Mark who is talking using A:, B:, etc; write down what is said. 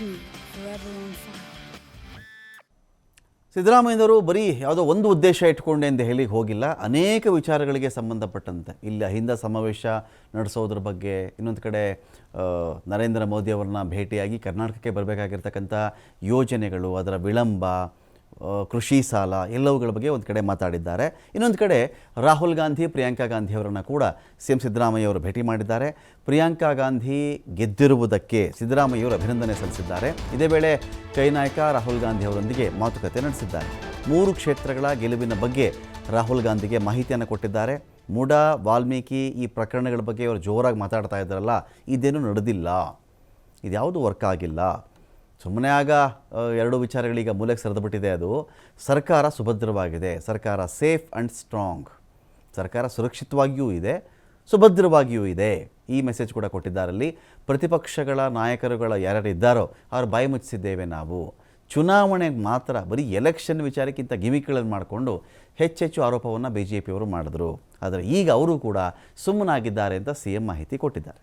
A: me.
B: ಸಿದ್ದರಾಮಯ್ಯನವರು ಬರೀ ಯಾವುದೋ ಒಂದು ಉದ್ದೇಶ ಇಟ್ಕೊಂಡೆ ಎಂದು ಹೇಳಿ ಹೋಗಿಲ್ಲ ಅನೇಕ ವಿಚಾರಗಳಿಗೆ ಸಂಬಂಧಪಟ್ಟಂತೆ ಇಲ್ಲಿ ಅಹಿಂದ ಸಮಾವೇಶ ನಡೆಸೋದ್ರ ಬಗ್ಗೆ ಇನ್ನೊಂದು ಕಡೆ ನರೇಂದ್ರ ಮೋದಿ ಅವರನ್ನ ಭೇಟಿಯಾಗಿ ಕರ್ನಾಟಕಕ್ಕೆ ಬರಬೇಕಾಗಿರ್ತಕ್ಕಂಥ ಯೋಜನೆಗಳು, ಅದರ ವಿಳಂಬ ಕೃಷಿ ಸಾಲ ಎಲ್ಲವುಗಳ ಬಗ್ಗೆ ಒಂದು ಕಡೆ ಮಾತಾಡಿದ್ದಾರೆ. ಇನ್ನೊಂದು ಕಡೆ ರಾಹುಲ್ ಗಾಂಧಿ, ಪ್ರಿಯಾಂಕಾ ಗಾಂಧಿ ಅವರನ್ನು ಕೂಡ ಸಿ ಎಂ ಸಿದ್ದರಾಮಯ್ಯ ಅವರು ಭೇಟಿ ಮಾಡಿದ್ದಾರೆ. ಪ್ರಿಯಾಂಕಾ ಗಾಂಧಿ ಗೆದ್ದಿರುವುದಕ್ಕೆ ಸಿದ್ದರಾಮಯ್ಯ ಅವರು ಅಭಿನಂದನೆ ಸಲ್ಲಿಸಿದ್ದಾರೆ. ಇದೇ ವೇಳೆ ಕೈ ನಾಯಕ ರಾಹುಲ್ ಗಾಂಧಿ ಅವರೊಂದಿಗೆ ಮಾತುಕತೆ ನಡೆಸಿದ್ದಾರೆ. ಮೂರು ಕ್ಷೇತ್ರಗಳ ಗೆಲುವಿನ ಬಗ್ಗೆ ರಾಹುಲ್ ಗಾಂಧಿಗೆ ಮಾಹಿತಿಯನ್ನು ಕೊಟ್ಟಿದ್ದಾರೆ. ಮೂಡ, ವಾಲ್ಮೀಕಿ ಈ ಪ್ರಕರಣಗಳ ಬಗ್ಗೆ ಅವರು ಜೋರಾಗಿ ಮಾತಾಡ್ತಾ ಇದ್ದಾರಲ್ಲ, ಇದೇನು ನಡೆದಿಲ್ಲ. ಇದ್ಯಾವುದು ವರ್ಕ್ ಆಗಿಲ್ಲ. ಸುಮ್ಮನೆ ಆಗ ಎರಡು ವಿಚಾರಗಳೀಗ ಮೂಲೆಗೆ ಸರಿದುಬಿಟ್ಟಿದೆ ಅದು. ಸರ್ಕಾರ ಸುಭದ್ರವಾಗಿದೆ. ಸರ್ಕಾರ ಸೇಫ್ ಆ್ಯಂಡ್ ಸ್ಟ್ರಾಂಗ್ ಸರ್ಕಾರ ಸುರಕ್ಷಿತವಾಗಿಯೂ ಇದೆ, ಸುಭದ್ರವಾಗಿಯೂ ಇದೆ. ಈ ಮೆಸೇಜ್ ಕೂಡ ಕೊಟ್ಟಿದ್ದಾರಲ್ಲಿ ಪ್ರತಿಪಕ್ಷಗಳ ನಾಯಕರುಗಳ ಯಾರ್ಯಾರು ಇದ್ದಾರೋ ಅವ್ರು ಬಾಯಿ ಮುಚ್ಚಿಸಿದ್ದೇವೆ ನಾವು. ಚುನಾವಣೆಗೆ ಮಾತ್ರ, ಬರೀ ಎಲೆಕ್ಷನ್ ವಿಚಾರಕ್ಕಿಂತ ಗಿಮಿಕ್ಗಳನ್ನು ಮಾಡಿಕೊಂಡು ಹೆಚ್ಚೆಚ್ಚು ಆರೋಪವನ್ನು ಬಿ ಜೆ ಪಿಯವರು ಮಾಡಿದ್ರು. ಆದರೆ ಈಗ ಅವರು ಕೂಡ ಸುಮ್ಮನಾಗಿದ್ದಾರೆ ಅಂತ ಸಿ ಎಂ ಮಾಹಿತಿ ಕೊಟ್ಟಿದ್ದಾರೆ.